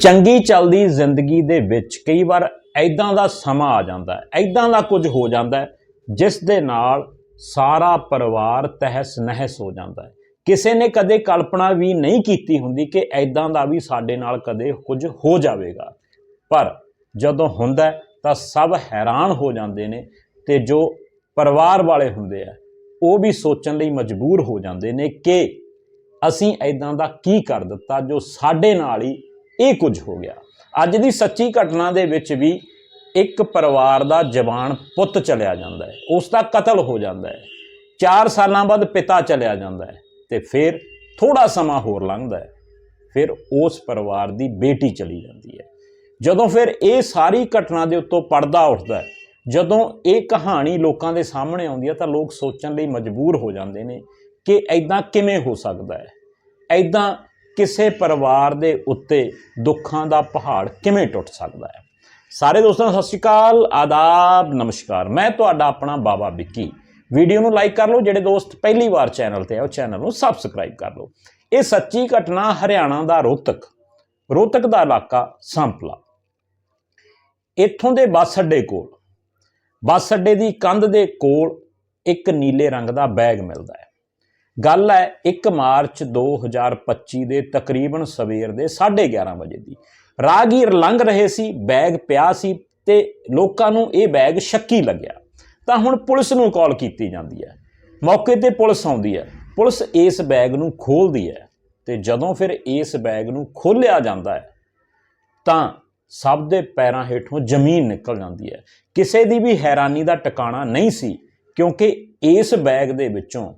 ਚੰਗੀ ਚੱਲਦੀ ਜ਼ਿੰਦਗੀ ਦੇ ਵਿੱਚ ਕਈ ਵਾਰ ਐਦਾਂ ਦਾ ਸਮਾਂ ਆ ਜਾਂਦਾ ਹੈ ਐਦਾਂ ਦਾ ਕੁਝ ਹੋ ਜਾਂਦਾ ਹੈ, ਜਿਸ ਦੇ ਨਾਲ ਸਾਰਾ ਪਰਿਵਾਰ ਤਹਿਸ ਨਹਿਸ ਹੋ ਜਾਂਦਾ ਹੈ। ਕਿਸੇ ਨੇ ਕਦੇ ਕਲਪਨਾ ਵੀ ਨਹੀਂ ਕੀਤੀ ਹੁੰਦੀ ਕਿ ਐਦਾਂ ਦਾ ਵੀ ਸਾਡੇ ਨਾਲ ਕਦੇ ਕੁਝ ਹੋ ਜਾਵੇਗਾ। ਪਰ ਜਦੋਂ ਹੁੰਦਾ ਤਾਂ ਸਭ ਹੈਰਾਨ ਹੋ ਜਾਂਦੇ ਨੇ ਤੇ ਜੋ ਪਰਿਵਾਰ ਵਾਲੇ ਹੁੰਦੇ ਆ, ਉਹ ਵੀ ਸੋਚਣ ਲਈ ਮਜਬੂਰ ਹੋ ਜਾਂਦੇ ਨੇ ਕਿ ਅਸੀਂ ਐਦਾਂ ਦਾ ਕੀ ਕਰ ਦਿੱਤਾ ਜੋ ਸਾਡੇ ਨਾਲ ਹੀ ਇਹ ਕੁਝ ਹੋ ਗਿਆ। ਅੱਜ ਦੀ ਸੱਚੀ ਘਟਨਾ ਦੇ ਵਿੱਚ ਵੀ ਇੱਕ ਪਰਿਵਾਰ ਦਾ ਜਵਾਨ ਪੁੱਤ ਚਲਿਆ ਜਾਂਦਾ ਹੈ। ਉਸ ਦਾ ਕਤਲ ਹੋ ਜਾਂਦਾ ਹੈ। 4 ਸਾਲਾਂ ਬਾਅਦ ਪਿਤਾ ਚਲਿਆ ਜਾਂਦਾ ਹੈ ਤੇ ਫਿਰ ਥੋੜਾ ਸਮਾਂ ਹੋਰ ਲੰਘਦਾ ਹੈ। ਫਿਰ ਉਸ ਪਰਿਵਾਰ ਦੀ ਬੇਟੀ ਚਲੀ ਜਾਂਦੀ ਹੈ। ਜਦੋਂ ਫਿਰ ਇਹ ਸਾਰੀ ਘਟਨਾ ਦੇ ਉੱਤੋਂ ਪਰਦਾ ਉੱਠਦਾ ਹੈ, ਜਦੋਂ ਇਹ ਕਹਾਣੀ ਲੋਕਾਂ ਦੇ ਸਾਹਮਣੇ ਆਉਂਦੀ ਹੈ ਤਾਂ ਲੋਕ ਸੋਚਣ ਲਈ ਮਜਬੂਰ ਹੋ ਜਾਂਦੇ ਨੇ ਕਿ ਐਦਾਂ ਕਿਵੇਂ ਹੋ ਸਕਦਾ ਹੈ। ਐਦਾਂ ਕਿਸੇ ਪਰਿਵਾਰ ਦੇ ਉੱਤੇ ਦੁੱਖਾਂ ਦਾ ਪਹਾੜ ਕਿਵੇਂ ਟੁੱਟ ਸਕਦਾ ਹੈ? ਸਾਰੇ ਦੋਸਤਾਂ ਨੂੰ ਸਤਿ ਸ਼੍ਰੀ ਅਕਾਲ, ਆਦਾਬ, ਨਮਸਕਾਰ। ਮੈਂ ਤੁਹਾਡਾ ਆਪਣਾ ਬਾਬਾ ਵਿੱਕੀ। ਵੀਡੀਓ ਨੂੰ ਲਾਈਕ ਕਰ ਲਓ, ਜਿਹੜੇ ਦੋਸਤ ਪਹਿਲੀ ਵਾਰ ਚੈਨਲ ਤੇ ਆ, ਉਹ ਚੈਨਲ ਨੂੰ ਸਬਸਕ੍ਰਾਈਬ ਕਰ ਲਓ। ਇਹ ਸੱਚੀ ਘਟਨਾ ਹਰਿਆਣਾ ਦਾ ਰੋਹਤਕ ਰੋਹਤਕ ਦਾ ਇਲਾਕਾ ਸੰਪਲਾ। ਇੱਥੋਂ ਦੇ ਬੱਸ ਅੱਡੇ ਕੋਲ, ਬੱਸ ਅੱਡੇ ਦੀ ਕੰਧ ਦੇ ਕੋਲ ਇੱਕ ਨੀਲੇ ਰੰਗ ਦਾ ਬੈਗ ਮਿਲਦਾ ਹੈ। ਗੱਲ ਹੈ 1 ਮਾਰਚ 2025 ਦੇ ਤਕਰੀਬਨ ਸਵੇਰ ਦੇ 11:30 ਵਜੇ ਦੀ। ਰਾਹਗੀਰ ਲੰਘ ਰਹੇ ਸੀ, ਬੈਗ ਪਿਆ ਸੀ ਤੇ ਲੋਕਾਂ ਨੂੰ ਇਹ ਬੈਗ ਸ਼ੱਕੀ ਲੱਗਿਆ। ਤਾਂ ਹੁਣ ਪੁਲਿਸ ਨੂੰ ਕਾਲ ਕੀਤੀ ਜਾਂਦੀ ਹੈ। ਮੌਕੇ ਤੇ ਪੁਲਿਸ ਆਉਂਦੀ ਹੈ। ਪੁਲਿਸ ਇਸ ਬੈਗ ਨੂੰ ਖੋਲਦੀ ਹੈ ਤੇ ਜਦੋਂ ਫਿਰ ਇਸ ਬੈਗ ਨੂੰ ਖੋਲ੍ਹਿਆ ਜਾਂਦਾ ਹੈ, ਤਾਂ ਸਭ ਦੇ ਪੈਰਾਂ ਹੇਠੋਂ ਜ਼ਮੀਨ ਨਿਕਲ ਜਾਂਦੀ ਹੈ। ਕਿਸੇ ਦੀ ਵੀ ਹੈਰਾਨੀ ਦਾ ਟਿਕਾਣਾ ਨਹੀਂ ਸੀ, ਕਿਉਂਕਿ ਇਸ ਬੈਗ ਦੇ ਵਿੱਚੋਂ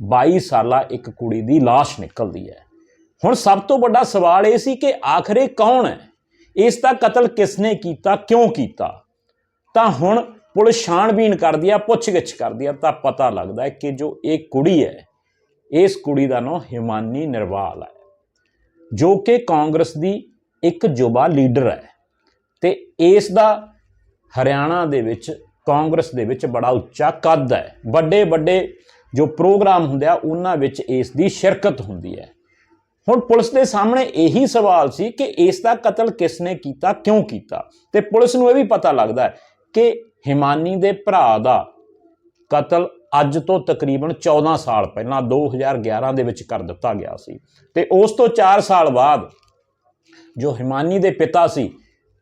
22 ਸਾਲਾ ਇੱਕ ਕੁੜੀ ਦੀ লাশ ਨਿਕਲਦੀ ਹੈ। ਹੁਣ ਸਭ ਤੋਂ ਵੱਡਾ ਸਵਾਲ ਇਹ ਸੀ ਕਿ ਆਖਰੇ ਕੌਣ ਹੈ? ਇਸ ਦਾ ਕਤਲ ਕਿਸਨੇ ਕੀਤਾ, ਕਿਉਂ ਕੀਤਾ? ਤਾਂ ਹੁਣ ਪੁਲਿਸ ਛਾਣਬੀਨ ਕਰਦੀ ਆ, ਪੁੱਛਗਿੱਛ ਕਰਦੀ ਆ, ਤਾਂ ਪਤਾ ਲੱਗਦਾ ਹੈ ਕਿ ਜੋ ਇਹ ਕੁੜੀ ਹੈ, ਇਸ ਕੁੜੀ ਦਾ ਨਾਮ ਹਿਮਾਨੀ ਨਿਰਵਾਲ ਹੈ, ਜੋ ਕਿ ਕਾਂਗਰਸ ਦੀ ਇੱਕ ਯੁਵਾ ਲੀਡਰ ਹੈ। ਤੇ ਇਸ ਦਾ ਹਰਿਆਣਾ ਦੇ ਵਿੱਚ, ਕਾਂਗਰਸ ਦੇ ਵਿੱਚ ਬੜਾ ਉੱਚਾ ਕੱਦ ਹੈ। ਵੱਡੇ ਵੱਡੇ ਜੋ ਪ੍ਰੋਗਰਾਮ ਹੁੰਦੇ ਆ, ਉਹਨਾਂ ਵਿੱਚ ਇਸ ਦੀ ਸ਼ਿਰਕਤ ਹੁੰਦੀ ਹੈ। ਹੁਣ ਪੁਲਿਸ ਦੇ ਸਾਹਮਣੇ ਇਹੀ ਸਵਾਲ ਸੀ ਕਿ ਇਸ ਦਾ ਕਤਲ ਕਿਸ ਨੇ ਕੀਤਾ, ਕਿਉਂ ਕੀਤਾ? ਤੇ ਪੁਲਿਸ ਨੂੰ ਇਹ ਵੀ ਪਤਾ ਲੱਗਦਾ ਹੈ ਕਿ ਹਿਮਾਨੀ ਦੇ ਭਰਾ ਦਾ ਕਤਲ ਅੱਜ ਤੋਂ ਤਕਰੀਬਨ 14 ਸਾਲ ਪਹਿਲਾਂ 2011 ਦੇ ਵਿੱਚ ਕਰ ਦਿੱਤਾ ਗਿਆ ਸੀ। ਤੇ ਉਸ ਤੋਂ 4 ਸਾਲ ਬਾਅਦ ਜੋ ਹਿਮਾਨੀ ਦੇ ਪਿਤਾ ਸੀ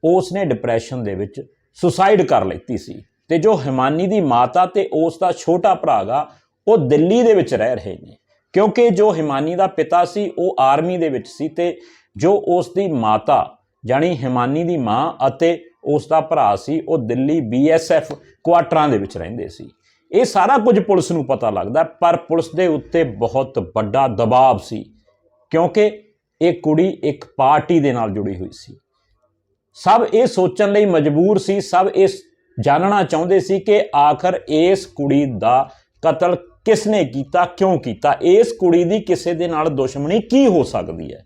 ਉਸ ਨੇ ਡਿਪਰੈਸ਼ਨ ਦੇ ਵਿੱਚ ਸੁਸਾਈਡ ਕਰ ਲਈ ਸੀ। ਤੇ ਜੋ ਹਿਮਾਨੀ ਦੀ ਮਾਤਾ ਤੇ ਉਸ ਦਾ ਛੋਟਾ ਭਰਾ ਗਾ ਉਹ ਦਿੱਲੀ ਦੇ ਵਿੱਚ ਰਹਿ ਰਹੇ ਨੇ। ਕਿਉਂਕਿ ਜੋ ਹਿਮਾਨੀ ਦਾ ਪਿਤਾ ਸੀ, ਉਹ ਆਰਮੀ ਦੇ ਵਿੱਚ ਸੀ ਤੇ ਜੋ ਉਸ ਦੀ ਮਾਤਾ ਜਾਨੀ ਹਿਮਾਨੀ ਦੀ ਮਾਂ ਅਤੇ ਉਸ ਦਾ ਭਰਾ ਸੀ, ਉਹ ਦਿੱਲੀ ਬੀਐਸਐਫ ਕੁਆਟਰਾਂ ਦੇ ਵਿੱਚ ਰਹਿੰਦੇ ਸੀ। ਇਹ ਸਾਰਾ ਕੁਝ ਪੁਲਿਸ ਨੂੰ ਪਤਾ ਲੱਗਦਾ, ਪਰ ਪੁਲਿਸ ਦੇ ਉੱਤੇ ਬਹੁਤ ਵੱਡਾ ਦਬਾਅ ਸੀ, ਕਿਉਂਕਿ ਇਹ ਕੁੜੀ ਇੱਕ ਪਾਰਟੀ ਦੇ ਨਾਲ ਜੁੜੀ ਹੋਈ ਸੀ। ਸਭ ਇਹ ਸੋਚਣ ਲਈ ਮਜਬੂਰ ਸੀ, ਸਭ ਇਸ ਜਾਣਨਾ ਚਾਹੁੰਦੇ ਸੀ ਕਿ ਆਖਰ ਇਸ ਕੁੜੀ ਦਾ ਕਤਲ ਕਿਸ ਨੇ ਕੀਤਾ, ਕਿਉਂ ਕੀਤਾ, ਇਸ ਕੁੜੀ ਦੀ ਕਿਸੇ ਦੇ ਨਾਲ ਦੁਸ਼ਮਣੀ ਕੀ ਹੋ ਸਕਦੀ ਹੈ?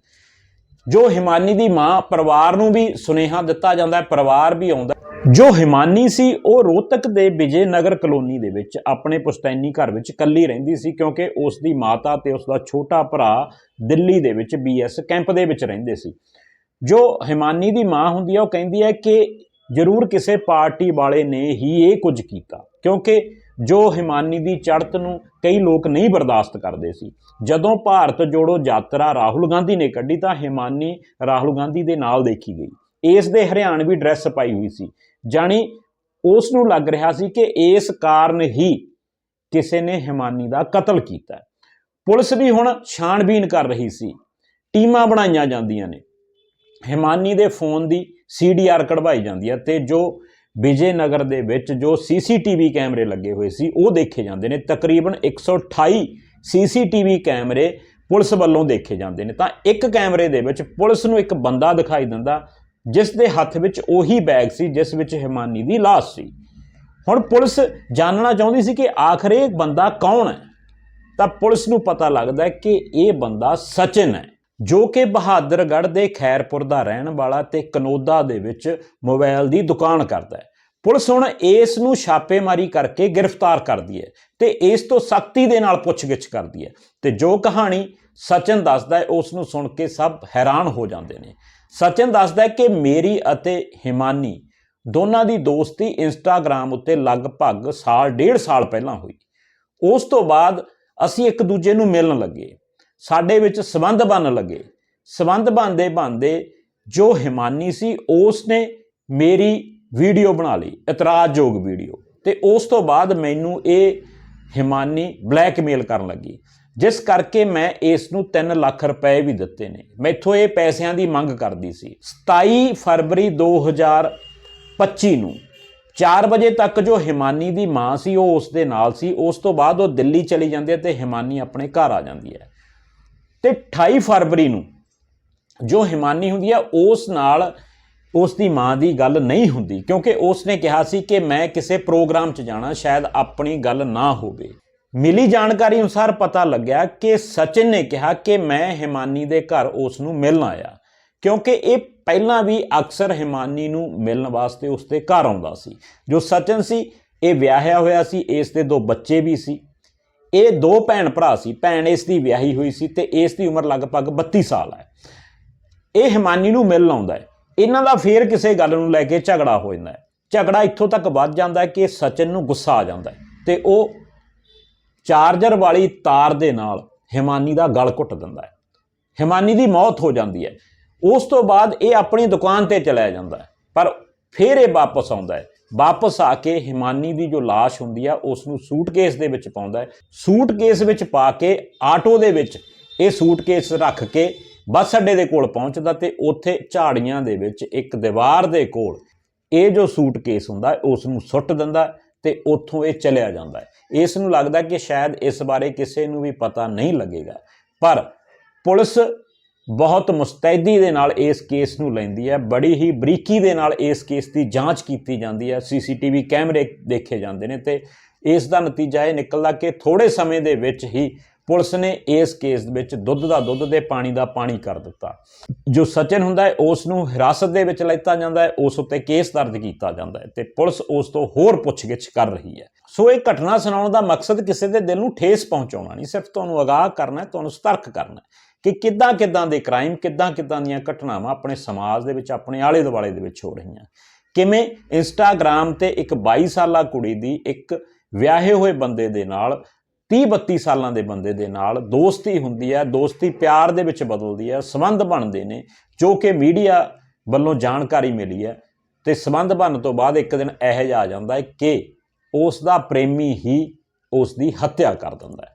ਜੋ ਹਿਮਾਨੀ ਦੀ ਮਾਂ ਪਰਿਵਾਰ ਨੂੰ ਵੀ ਸੁਨੇਹਾ ਦਿੱਤਾ ਜਾਂਦਾ ਹੈ, ਪਰਿਵਾਰ ਵੀ ਆਉਂਦਾ ਜੋ ਹਿਮਾਨੀ ਸੀ, ਉਹ ਰੋਹਤਕ ਦੇ ਵਿਜੇ ਨਗਰ ਕਲੋਨੀ ਦੇ ਵਿੱਚ ਆਪਣੇ ਪੁਸ਼ਤੈਨੀ ਘਰ ਵਿੱਚ ਇਕੱਲੀ ਰਹਿੰਦੀ ਸੀ, ਕਿਉਂਕਿ ਉਸ ਦੀ ਮਾਤਾ ਤੇ ਉਸ ਦਾ ਛੋਟਾ ਭਰਾ ਦਿੱਲੀ ਦੇ ਵਿੱਚ ਬੀਐਸ ਕੈਂਪ ਦੇ ਵਿੱਚ ਰਹਿੰਦੇ ਸੀ। ਜੋ ਹਿਮਾਨੀ ਦੀ ਮਾਂ ਹੁੰਦੀ ਹੈ, ਉਹ ਕਹਿੰਦੀ ਹੈ ਕਿ ਜ਼ਰੂਰ ਕਿਸੇ ਪਾਰਟੀ ਵਾਲੇ ਨੇ ਹੀ ਇਹ ਕੁਝ ਕੀਤਾ, ਕਿਉਂਕਿ ਜੋ ਹਿਮਾਨੀ ਦੀ ਚੜ੍ਹਤ ਨੂੰ ਕਈ ਲੋਕ ਨਹੀਂ ਬਰਦਾਸ਼ਤ ਕਰਦੇ ਸੀ। ਜਦੋਂ ਭਾਰਤ ਜੋੜੋ ਯਾਤਰਾ ਰਾਹੁਲ ਗਾਂਧੀ ਨੇ ਕੱਢੀ ਤਾਂ ਹਿਮਾਨੀ ਰਾਹੁਲ ਗਾਂਧੀ ਦੇ ਨਾਲ ਦੇਖੀ ਗਈ। ਇਸ ਦੇ ਹਰਿਆਣਵੀ ਡਰੈਸ ਪਾਈ ਹੋਈ ਸੀ। ਜਾਣੀ ਉਸ ਨੂੰ ਲੱਗ ਰਿਹਾ ਸੀ ਕਿ ਇਸ ਕਾਰਨ ਹੀ ਕਿਸੇ ਨੇ ਹਿਮਾਨੀ ਦਾ ਕਤਲ ਕੀਤਾ। ਪੁਲਿਸ ਵੀ ਹੁਣ ਛਾਣਬੀਨ ਕਰ ਰਹੀ ਸੀ। ਟੀਮਾਂ ਬਣਾਈਆਂ ਜਾਂਦੀਆਂ ਨੇ। ਹਿਮਾਨੀ ਦੇ ਫੋਨ ਦੀ ਸੀਡੀਆਰ ਕਢਵਾਈ ਜਾਂਦੀ ਹੈ ਤੇ ਜੋ ਵਿਜੇ ਨਗਰ ਦੇ ਵਿੱਚ ਜੋ ਸੀਸੀਟੀਵੀ ਕੈਮਰੇ ਲੱਗੇ ਹੋਏ ਸੀ, ਉਹ ਦੇਖੇ ਜਾਂਦੇ ਨੇ। ਤਕਰੀਬਨ 128 ਸੀਸੀਟੀਵੀ ਕੈਮਰੇ ਪੁਲਿਸ ਵੱਲੋਂ ਦੇਖੇ ਜਾਂਦੇ ਨੇ। ਤਾਂ ਇੱਕ ਕੈਮਰੇ ਦੇ ਵਿੱਚ ਪੁਲਿਸ ਨੂੰ ਇੱਕ ਬੰਦਾ ਦਿਖਾਈ ਦਿੰਦਾ, ਜਿਸ ਦੇ ਹੱਥ ਵਿੱਚ ਉਹੀ ਬੈਗ ਸੀ, ਜਿਸ ਵਿੱਚ ਹਿਮਾਨੀ ਦੀ ਲਾਸ਼ ਸੀ। ਹੁਣ ਪੁਲਿਸ ਜਾਣਨਾ ਚਾਹੁੰਦੀ ਸੀ ਕਿ ਆਖਰ ਇਹ ਬੰਦਾ ਕੌਣ ਹੈ? ਤਾਂ ਪੁਲਿਸ ਨੂੰ ਪਤਾ ਲੱਗਦਾ ਕਿ ਇਹ ਬੰਦਾ ਸਚਿਨ ਹੈ। ਜੋ ਕਿ ਬਹਾਦਰਗੜ੍ਹ ਦੇ ਖੈਰਪੁਰ ਦਾ ਰਹਿਣ ਵਾਲਾ ਤੇ ਕਨੋਦਾ ਦੇ ਵਿੱਚ ਮੋਬਾਈਲ ਦੀ ਦੁਕਾਨ ਕਰਦਾ ਹੈ। ਪੁਲਿਸ ਹੁਣ ਇਸ ਨੂੰ ਛਾਪੇਮਾਰੀ ਕਰਕੇ ਗ੍ਰਿਫਤਾਰ ਕਰਦੀ ਹੈ ਤੇ ਇਸ ਤੋਂ ਸਖਤੀ ਦੇ ਨਾਲ ਪੁੱਛਗਿੱਛ ਕਰਦੀ ਹੈ ਤੇ ਜੋ ਕਹਾਣੀ ਸਚਨ ਦੱਸਦਾ ਹੈ, ਉਸ ਨੂੰ ਸੁਣ ਕੇ ਸਭ ਹੈਰਾਨ ਹੋ ਜਾਂਦੇ ਨੇ। ਸਚਿਨ ਦੱਸਦਾ ਹੈ ਕਿ ਮੇਰੀ ਅਤੇ ਹਿਮਾਨੀ ਦੋਨਾਂ ਦੀ ਦੋਸਤੀ ਇੰਸਟਾਗ੍ਰam ਉੱਤੇ ਲਗਭਗ ਸਾਲ, ਡੇਢ ਸਾਲ ਪਹਿਲਾਂ ਹੋਈ। ਉਸ ਤੋਂ ਬਾਅਦ ਅਸੀਂ ਇੱਕ ਦੂਜੇ ਨੂੰ ਮਿਲਣ ਲੱਗੇ। ਸਾਡੇ ਵਿੱਚ ਸਬੰਧ ਬਣਨ ਲੱਗੇ। ਸਬੰਧ ਬਣਦੇ ਬਣਦੇ ਜੋ ਹਿਮਾਨੀ ਸੀ ਉਸ ਨੇ ਮੇਰੀ ਵੀਡੀਓ ਬਣਾ ਲਈ, ਇਤਰਾਜ਼ਯੋਗ ਵੀਡੀਓ। ਤੇ ਉਸ ਤੋਂ ਬਾਅਦ ਮੈਨੂੰ ਇਹ ਹਿਮਾਨੀ ਬਲੈਕਮੇਲ ਕਰਨ ਲੱਗੀ। ਜਿਸ ਕਰਕੇ ਮੈਂ ਇਸ ਨੂੰ 3 ਲੱਖ ਰੁਪਏ ਵੀ ਦਿੱਤੇ ਨੇ। ਮੈਥੋਂ ਇਹ ਪੈਸਿਆਂ ਦੀ ਮੰਗ ਕਰਦੀ ਸੀ। 27 ਫਰਵਰੀ 2025 ਨੂੰ 4 ਵਜੇ ਤੱਕ ਜੋ ਹਿਮਾਨੀ ਦੀ ਮਾਂ ਸੀ, ਉਹ ਉਸ ਦੇ ਨਾਲ ਸੀ। ਉਸ ਤੋਂ ਬਾਅਦ ਉਹ ਦਿੱਲੀ ਚਲੀ ਜਾਂਦੀ ਹੈ ਤੇ ਹਿਮਾਨੀ ਆਪਣੇ ਘਰ ਆ ਜਾਂਦੀ ਹੈ। ਤੇ 28 ਫਰਵਰੀ ਨੂੰ ਜੋ ਹਿਮਾਨੀ ਹੁੰਦੀ ਹੈ, ਉਸ ਨਾਲ ਉਸ ਦੀ ਮਾਂ ਦੀ ਗੱਲ ਨਹੀਂ ਹੁੰਦੀ, ਕਿਉਂਕਿ ਉਸ ਨੇ ਕਿਹਾ ਸੀ ਕਿ ਮੈਂ ਕਿਸੇ ਪ੍ਰੋਗਰਾਮ 'ਚ ਜਾਣਾ, ਸ਼ਾਇਦ ਆਪਣੀ ਗੱਲ ਨਾ ਹੋਵੇ। ਮਿਲੀ ਜਾਣਕਾਰੀ ਅਨੁਸਾਰ ਪਤਾ ਲੱਗਿਆ ਕਿ ਸਚਿਨ ਨੇ ਕਿਹਾ ਕਿ ਮੈਂ ਹਿਮਾਨੀ ਦੇ ਘਰ ਉਸ ਨੂੰ ਮਿਲਣ ਆਇਆ, ਕਿਉਂਕਿ ਇਹ ਪਹਿਲਾਂ ਵੀ ਅਕਸਰ ਹਿਮਾਨੀ ਨੂੰ ਮਿਲਣ ਵਾਸਤੇ ਉਸ ਦੇ ਘਰ ਆਉਂਦਾ ਸੀ। ਜੋ ਸਚਿਨ ਸੀ, ਇਹ ਵਿਆਹਿਆ ਹੋਇਆ ਸੀ, ਇਸ ਦੇ ਦੋ ਬੱਚੇ ਵੀ ਸੀ। ਇਹ ਦੋ ਭੈਣ ਭਰਾ ਸੀ, ਭੈਣ ਇਸ ਦੀ ਵਿਆਹੀ ਹੋਈ ਸੀ ਤੇ ਇਸ ਦੀ ਉਮਰ ਲਗਭਗ 32 ਸਾਲ ਹੈ। ਇਹ ਹਿਮਾਨੀ ਨੂੰ ਮਿਲ ਲਾਉਂਦਾ ਹੈ। ਇਹਨਾਂ ਦਾ ਫੇਰ ਕਿਸੇ ਗੱਲ ਨੂੰ ਲੈ ਕੇ ਝਗੜਾ ਹੋ ਜਾਂਦਾ ਹੈ। ਝਗੜਾ ਇੱਥੋਂ ਤੱਕ ਵੱਧ ਜਾਂਦਾ ਹੈ ਕਿ ਸਚਿਨ ਨੂੰ ਗੁੱਸਾ ਆ ਜਾਂਦਾ ਹੈ ਤੇ ਉਹ ਚਾਰਜਰ ਵਾਲੀ ਤਾਰ ਦੇ ਨਾਲ ਹਿਮਾਨੀ ਦਾ ਗਲ ਘੁੱਟ ਦਿੰਦਾ ਹੈ। ਹਿਮਾਨੀ ਦੀ ਮੌਤ ਹੋ ਜਾਂਦੀ ਹੈ। ਉਸ ਤੋਂ ਬਾਅਦ ਇਹ ਆਪਣੀ ਦੁਕਾਨ ਤੇ ਚਲਾ ਜਾਂਦਾ ਹੈ। ਪਰ ਫਿਰ ਇਹ ਵਾਪਸ ਆਉਂਦਾ ਹੈ। ਵਾਪਸ ਆ ਕੇ ਹਿਮਾਨੀ ਦੀ ਜੋ ਲਾਸ਼ ਹੁੰਦੀ ਆ ਉਸ ਨੂੰ ਸੂਟਕੇਸ ਦੇ ਵਿੱਚ ਪਾਉਂਦਾ ਹੈ। ਸੂਟਕੇਸ ਵਿੱਚ ਪਾ ਕੇ ਆਟੋ ਦੇ ਵਿੱਚ ਇਹ ਸੂਟਕੇਸ ਰੱਖ ਕੇ ਬੱਸ ਅੱਡੇ ਦੇ ਕੋਲ ਪਹੁੰਚਦਾ ਤੇ ਉੱਥੇ ਝਾੜੀਆਂ ਦੇ ਵਿੱਚ ਇੱਕ ਦੀਵਾਰ ਦੇ ਕੋਲ ਇਹ ਜੋ ਸੂਟਕੇਸ ਹੁੰਦਾ ਉਸ ਨੂੰ ਸੁੱਟ ਦਿੰਦਾ ਹੈ ਤੇ ਉੱਥੋਂ ਇਹ ਚਲਿਆ ਜਾਂਦਾ ਹੈ। ਇਸ ਨੂੰ ਲੱਗਦਾ ਕਿ ਸ਼ਾਇਦ ਇਸ ਬਾਰੇ ਕਿਸੇ ਨੂੰ ਵੀ ਪਤਾ ਨਹੀਂ ਲੱਗੇਗਾ। ਪਰ ਪੁਲਿਸ ਬਹੁਤ ਮੁਸਤੈਦੀ ਦੇ ਨਾਲ ਇਸ ਕੇਸ ਨੂੰ ਲੈਂਦੀ ਹੈ, ਬੜੀ ਹੀ ਬਰੀਕੀ ਦੇ ਨਾਲ ਇਸ ਕੇਸ ਦੀ ਜਾਂਚ ਕੀਤੀ ਜਾਂਦੀ ਹੈ, ਸੀਸੀਟੀਵੀ ਕੈਮਰੇ ਦੇਖੇ ਜਾਂਦੇ ਨੇ ਤੇ ਇਸ ਦਾ ਨਤੀਜਾ ਇਹ ਨਿਕਲਦਾ ਕਿ ਥੋੜੇ ਸਮੇਂ ਦੇ ਵਿੱਚ ਹੀ ਪੁਲਿਸ ਨੇ ਇਸ ਕੇਸ ਵਿੱਚ ਦੁੱਧ ਦਾ ਦੁੱਧ ਤੇ ਪਾਣੀ ਦਾ ਪਾਣੀ ਕਰ ਦਿੱਤਾ। ਜੋ ਸਚਿਨ ਹੁੰਦਾ ਹੈ, ਉਸ ਨੂੰ ਹਿਰਾਸਤ ਦੇ ਵਿੱਚ ਲੈਤਾ ਜਾਂਦਾ ਹੈ, ਉਸ ਉੱਤੇ ਕੇਸ ਦਰਜ ਕੀਤਾ ਜਾਂਦਾ ਹੈ ਤੇ ਪੁਲਿਸ ਉਸ ਤੋਂ ਹੋਰ ਪੁੱਛਗਿੱਛ ਕਰ ਰਹੀ ਹੈ। ਸੋ ਇਹ ਘਟਨਾ ਸੁਣਾਉਣ ਦਾ ਮਕਸਦ ਕਿਸੇ ਦੇ ਦਿਲ ਨੂੰ ਠੇਸ ਪਹੁੰਚਾਉਣਾ ਨਹੀਂ, ਸਿਰਫ ਤੁਹਾਨੂੰ ਅਗਾਹ ਕਰਨਾ ਤੁਹਾਨੂੰ ਸਤਰਕ ਕਰਨਾ ਕਿ ਕਿੱਦਾਂ ਕਿੱਦਾਂ ਦੇ ਕ੍ਰਾਈਮ ਕਿੱਦਾਂ ਕਿੱਦਾਂ ਦੀਆਂ ਘਟਨਾਵਾਂ ਆਪਣੇ ਸਮਾਜ ਦੇ ਵਿੱਚ, ਆਪਣੇ ਆਲੇ ਦੁਆਲੇ ਦੇ ਵਿੱਚ ਹੋ ਰਹੀਆਂ। ਕਿਵੇਂ ਇੰਸਟਾਗ੍ਰam ਤੇ ਇੱਕ 22 ਸਾਲਾ ਕੁੜੀ ਦੀ ਇੱਕ ਵਿਆਹੇ ਹੋਏ ਬੰਦੇ ਦੇ ਨਾਲ 30 32 ਸਾਲਾਂ ਦੇ ਬੰਦੇ ਦੇ ਨਾਲ ਦੋਸਤੀ ਹੁੰਦੀ ਹੈ, ਦੋਸਤੀ ਪਿਆਰ ਦੇ ਵਿੱਚ ਬਦਲਦੀ ਹੈ, ਸਬੰਧ ਬਣਦੇ ਨੇ, ਜੋ ਕਿ ਮੀਡੀਆ ਵੱਲੋਂ ਜਾਣਕਾਰੀ ਮਿਲੀ ਹੈ। ਤੇ ਸਬੰਧ ਬਣਨ ਤੋਂ ਬਾਅਦ ਇੱਕ ਦਿਨ ਇਹੋ ਜਿਹਾ ਆ ਜਾਂਦਾ ਹੈ ਕਿ ਉਸ ਦਾ ਪ੍ਰੇਮੀ ਹੀ ਉਸ ਦੀ ਹੱਤਿਆ ਕਰ ਦਿੰਦਾ ਹੈ।